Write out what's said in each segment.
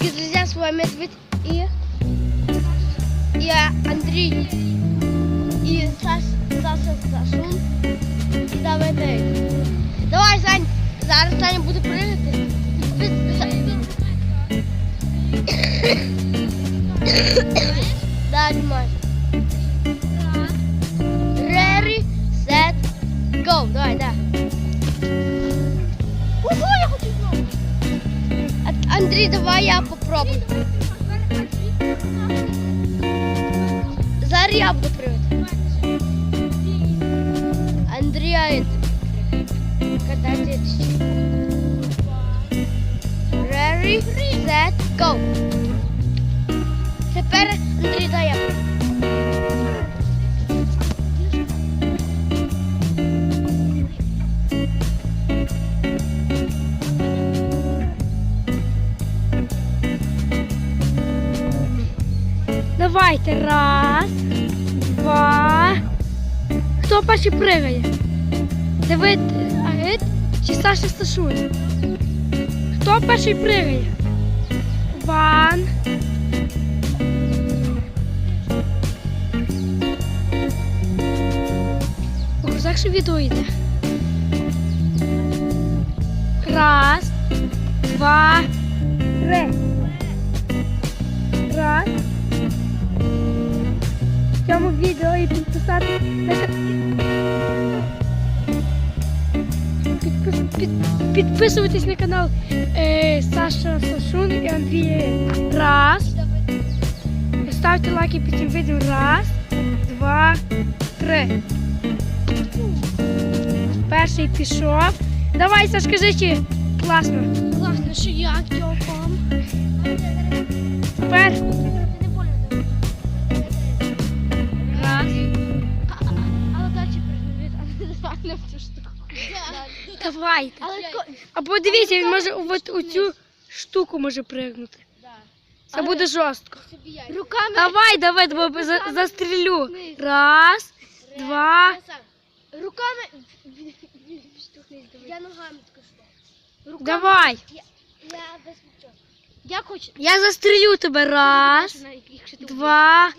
Дорогие друзья, с вами Медведь и... И Андрей. И Саш, Саша Сашун. І Давид. Давай, Сань. Зараз Саня буде пригати. Да, знімай. Ready, set, go. Давай, да. А- Андрій, давай я попробую. Зараз я буду прыгать. Андрія, это... Катайте. Ready, set, go. Тепер Андрій, дай Давайте. Раз, два. Хто перший пригає? Давид Агит чи Саша Сташуня? Хто перший пригає? Ван. Ось як же відео йде. Раз, два, три. Підписуйтесь на канал е, Саша Сашун і Андрій. Раз. Ставте лайки під цим відео. Раз, два, три. Перший пішов. Давай, Саш, кажи, чи класно. Класно, що я тьопом. Тепер Давай. Але Або дивіться, він може от у цю штуку може пригнути. Це буде жорстко. руками. Давай, давай, бо застрілю. Раз, два. Руками. Я ногами скажу. Давай. Я хочу. Я застрілю тебе. Раз, два.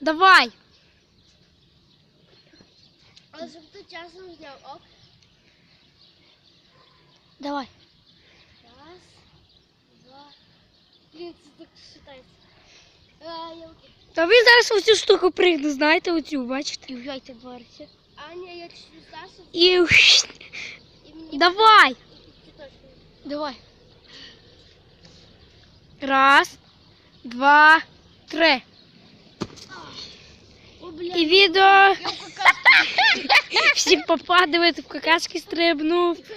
Давай. Але щоб ти часом зняв. Оп. Давай. Раз, два. Блін, це так считається. А, я окей. Та він зараз у цю штуку пригне, знаєте, оцю, бачите? І в'яйте твориться. Аня, я чуть Сашу І і мені. давай. І ти точно. Давай. Раз, два, три. О, бля. І відео. Я в какашку. Всім попадувати в какашки стрибнув.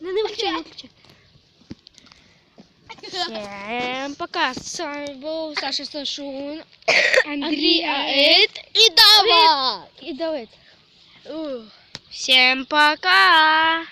Стоп, стоп. Не, не вивчай, не вивчай. Всем пока. С вами був Саша Сашун, Андрій Андрій Аид І давай. і Давид. Всем пока.